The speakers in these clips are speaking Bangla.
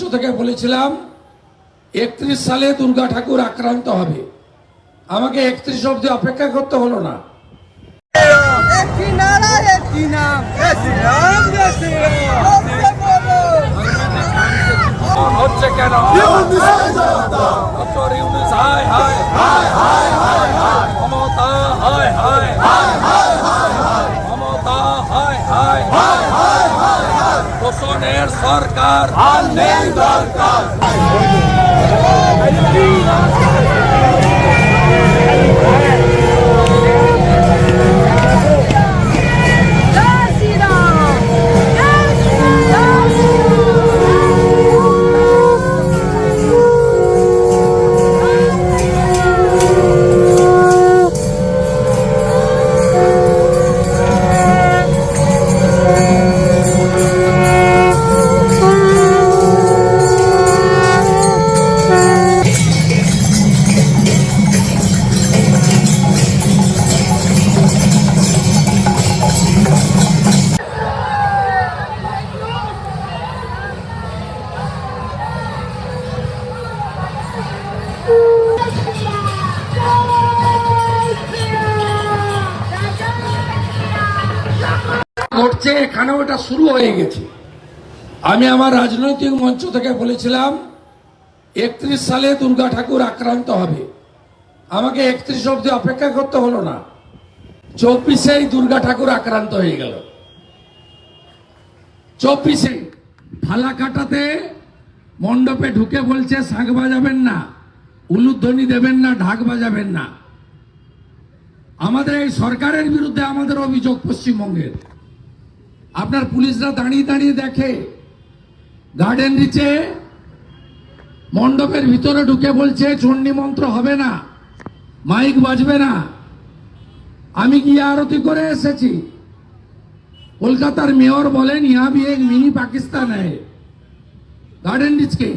মঞ্চ থেকে বলেছিলাম একত্রিশ সালে দুর্গা ঠাকুর আক্রান্ত হবে আমাকে একত্রিশ অব্দি অপেক্ষা করতে হলো না হচ্ছে কেন মমতা হায় হায় হোসনের সরকার। जय ঘটছে এখানে ওটা শুরু হয়ে গেছে। আমি আমার রাজনৈতিক মঞ্চ থেকে বলেছিলাম, একত্রিশ সালে দুর্গা ঠাকুর আক্রান্ত হবে। আমাকে একত্রিশ অব্দি অপেক্ষা করতে হলো না। চব্বিশেই দুর্গা ঠাকুর আক্রান্ত হয়ে গেল। চব্বিশে ফালাকাটাতে মণ্ডপে ঢুকে বলছে, শাঁখ বাজাবেন না, উলুধ্বনি দেবেন না, ঢাক বাজাবেন না। আমাদের এই সরকারের বিরুদ্ধে আমাদের অভিযোগ পশ্চিমবঙ্গের। আপনার পুলিশরা দাঁড়িয়ে দাঁড়িয়ে দেখে। গার্ডেন রিচে মণ্ডপের ভিতরে ঢুকে বলছে, চণ্ডী মন্ত্র হবে না, মাইক বাজবে না। আমি গিয়ে আরতি করে এসেছি? কলকাতার মেয়র বলেন, ইহা ভি এক মিনি পাকিস্তান গার্ডেন রিচকে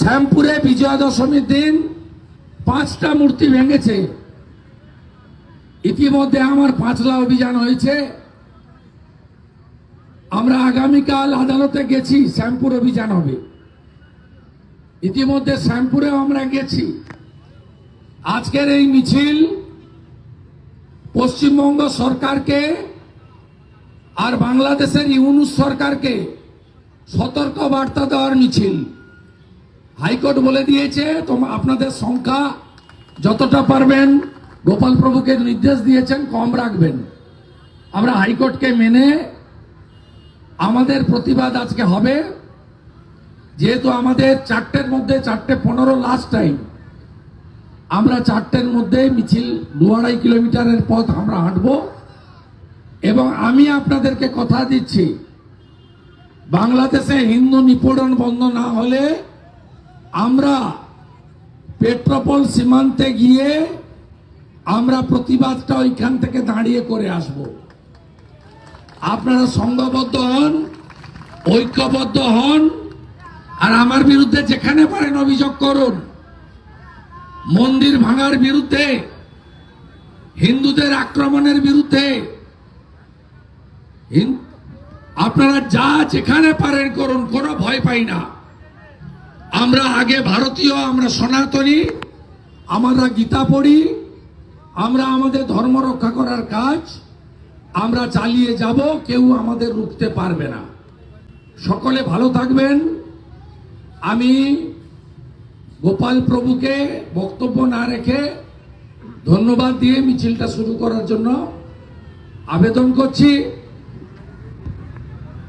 শ্যামপুরে বিজয়া দশমীর দিন, পাঁচটা মূর্তি ভেঙেছে। ইতিমধ্যে আমার পাঁচলা অভিযান হয়েছে। আমরা আগামীকাল আদালতে গেছি, শ্যামপুর অভিযান হবে। ইতিমধ্যে শ্যামপুরেও আমরা গেছি। আজকের এই মিছিল পশ্চিমবঙ্গ সরকারকে আর বাংলাদেশের ইউনুস সরকারকে সতর্ক বার্তা দেওয়ার মিছিল। হাইকোর্ট বলে দিয়েছে, তোম আপনাদের সংখ্যা যতটা পারবেন গোপাল প্রভুকে নির্দেশ দিয়েছেন, কম রাখবেন। আমরা হাইকোর্টকে মেনে আমাদের প্রতিবাদ আজকে হবে, যেহেতু আমাদের চারটের মধ্যে চারটে পনেরো লাস্ট টাইম আমরা চারটের মধ্যে মিছিল দু আড়াই কিলোমিটারের পথ আমরা হাঁটব। এবং আমি আপনাদেরকে কথা দিচ্ছি, বাংলাদেশে হিন্দু নিপীড়ন বন্ধ না হলে আমরা পেট্রোপল সীমান্তে গিয়ে আমরা প্রতিবাদটা ওইখান থেকে দাঁড়িয়ে করে আসব। আপনারা সংঘবদ্ধ হন, ঐক্যবদ্ধ হন, আর আমার বিরুদ্ধে যেখানে পারেন অভিযোগ করুন। মন্দির ভাঙার বিরুদ্ধে, হিন্দুদের আক্রমণের বিরুদ্ধে আপনারা যা যেখানে পারেন করুন, কোনো ভয় পাই না। আমরা আগে ভারতীয়, আমরা সনাতনী, আমরা গীতা পড়ি, আমরা আমাদের ধর্ম রক্ষা করার কাজ। আমরা চালিয়ে যাব, কেউ আমাদের রুখতে পারবে না। সকলে ভালো থাকবেন। আমি গোপাল প্রভুকে বক্তব্য না রেখে ধন্যবাদ দিয়ে মিছিলটা শুরু করার জন্য আবেদন করছি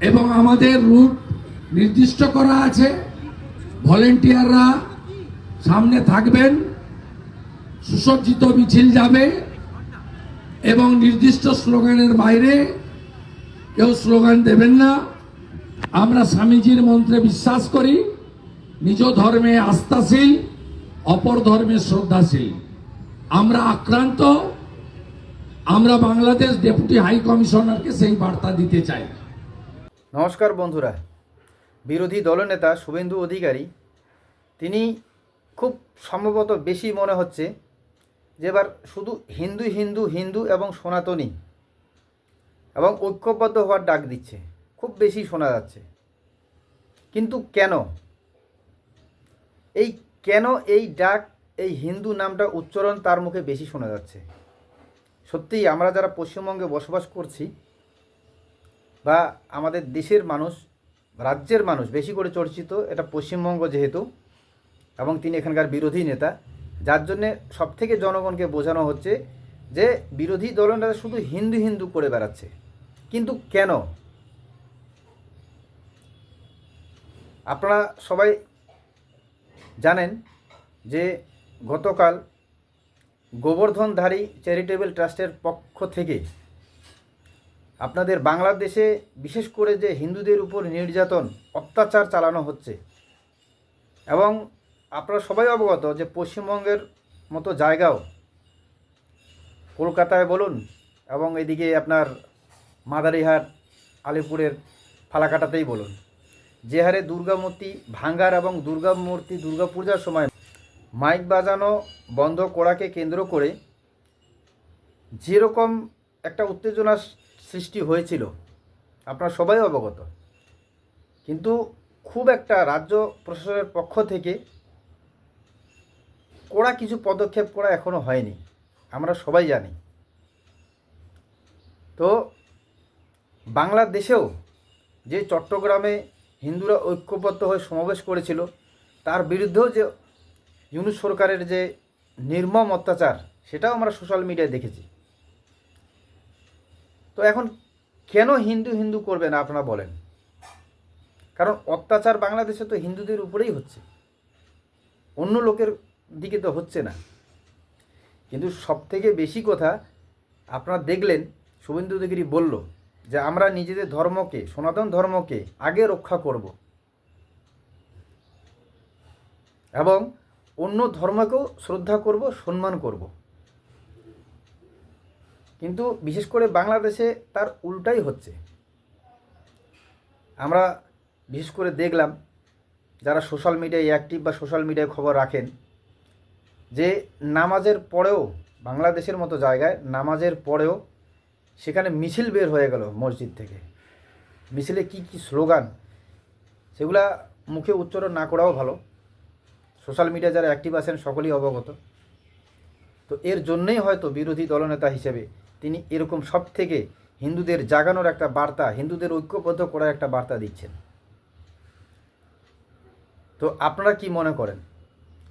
এবং আমাদের রুট নির্দিষ্ট করা আছে। ভলেন্টিয়াররা সামনে থাকবেন। সুসজ্জিত মিছিল যাবে। এবং নির্দিষ্ট স্লোগানের বাইরে কেউ স্লোগান দেবেন না। আমরা স্বামীজির মন্ত্রে বিশ্বাস করি, নিজ ধর্মে আস্থাশীল, অপর ধর্মে শ্রদ্ধাশীল। আমরা আক্রান্ত, আমরা বাংলাদেশ ডেপুটি হাই কমিশনারকে সেই বার্তা দিতে চাই। নমস্কার বন্ধুরা। বিরোধী দলনেতা শুভেন্দু অধিকারী, তিনি খুব সম্ভবত বেশি মনে হচ্ছে যে এবার শুধু হিন্দু হিন্দু হিন্দু এবং সনাতনী এবং ঐক্যবদ্ধ হওয়ার ডাক দিচ্ছে। খুব বেশি শোনা যাচ্ছে। কিন্তু কেন? এই কেন এই ডাক, এই হিন্দু নামটা উচ্চারণ তার মুখে বেশি শোনা যাচ্ছে? সত্যিই আমরা যারা পশ্চিমবঙ্গে বসবাস করছি বা আমাদের দেশের মানুষ, রাজ্যের মানুষ বেশি করে চর্চিত এটা পশ্চিমবঙ্গ যেহেতু এবং তিনি এখানকার বিরোধী নেতা যার জন্যে সবথেকে জনগণকে বোঝানো হচ্ছে যে বিরোধী দলনেতা শুধু হিন্দু হিন্দু করে বেড়াচ্ছে। কিন্তু কেন? আপনারা সবাই জানেন যে গতকাল গোবর্ধনধারী চ্যারিটেবল ট্রাস্টের পক্ষ থেকে আপনাদের বাংলাদেশে বিশেষ করে যে হিন্দুদের উপর নির্যাতন, অত্যাচার চালানো হচ্ছে এবং আপনারা সবাই অবগত যে পশ্চিমবঙ্গের মতো জায়গাও কলকাতায় বলুন এবং এদিকে আপনার মাদারিহাট, আলিপুরের ফালাকাটাতেই বলুন। যে হারে দুর্গামূর্তি ভাঙ্গার এবং দুর্গা মূর্তি দুর্গা পূজার সময় মাইক বাজানো বন্ধ করাকে কেন্দ্র করে যেরকম একটা উত্তেজনা সৃষ্টি হয়েছিল, আপনারা সবাই অবগত। কিন্তু খুব একটা রাজ্য প্রশাসনের পক্ষ থেকে কড়া কিছু পদক্ষেপ করা এখনও হয়নি। আমরা সবাই জানি। তো বাংলাদেশেও যে চট্টগ্রামে হিন্দুরা ঐক্যবদ্ধ হয়ে সমাবেশ করেছিল, তার বিরুদ্ধেও যে ইউনুস সরকারের যে নির্মম অত্যাচার, সেটাও আমরা সোশ্যাল মিডিয়ায় দেখেছি। তো এখন কেন হিন্দু হিন্দু করবে না আপনারা বলেন? কারণ অত্যাচার বাংলাদেশে তো হিন্দুদের উপরেই হচ্ছে। অন্য লোকের দিকে তো হচ্ছে না। কিন্তু সবথেকে বেশি কথা আপনারা দেখলেন, শুভেন্দু অধিকারী বলল যে, আমরা নিজেদের ধর্মকে, সনাতন ধর্মকে আগে রক্ষা করব। এবং অন্য ধর্মকেও শ্রদ্ধা করব, সম্মান করব। কিন্তু বিশেষ করে বাংলাদেশে তার উল্টাই হচ্ছে। আমরা বিশেষ করে দেখলাম, যারা সোশ্যাল মিডিয়ায় অ্যাক্টিভ বা সোশ্যাল মিডিয়ায় খবর রাখেন যে নামাজের পরেও বাংলাদেশের মতো জায়গায় নামাজের পরেও সেখানে মিছিল বের হয়ে গেল মসজিদ থেকে। মিছিলে কি কি স্লোগান, সেগুলা মুখে উচ্চারণ না করাও ভালো। সোশ্যাল মিডিয়া যারা অ্যাক্টিভ আছেন সকলেই অবগত। তো এর জন্যেই হয়তো বিরোধী দলনেতা হিসেবে তিনি এরকম সব থেকে হিন্দুদের জাগানোর একটা বার্তা, হিন্দুদের ঐক্যবদ্ধ করার একটা বার্তা দিচ্ছেন। তো আপনারা কি মনে করেন?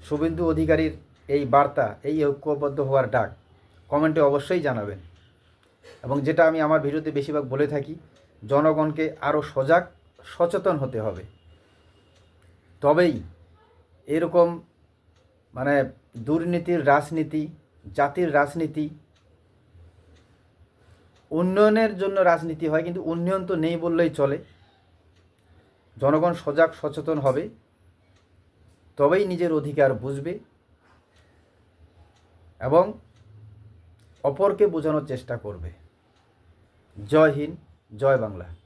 শুভেন্দু অধিকারীর এই বার্তা, এই ঐক্যবদ্ধ হওয়ার ডাক কমেন্টে অবশ্যই জানাবেন। এবং যেটা আমি আমার ভিডিওতে বেশিরভাগ বলে থাকি, জনগণকে আরও সজাগ, সচেতন হতে হবে। তবেই এরকম মানে দুর্নীতির রাজনীতি, জাতির রাজনীতি, উন্নয়নের জন্য রাজনীতি হয়, কিন্তু উন্নয়ন তো নেই বললেই চলে। জনগণ সজাগ, সচেতন হবে, তবেই নিজের অধিকার বুঝবে। এবং অপরকে বোঝানোর চেষ্টা করবে। জয় হিন্দ জয় বাংলা।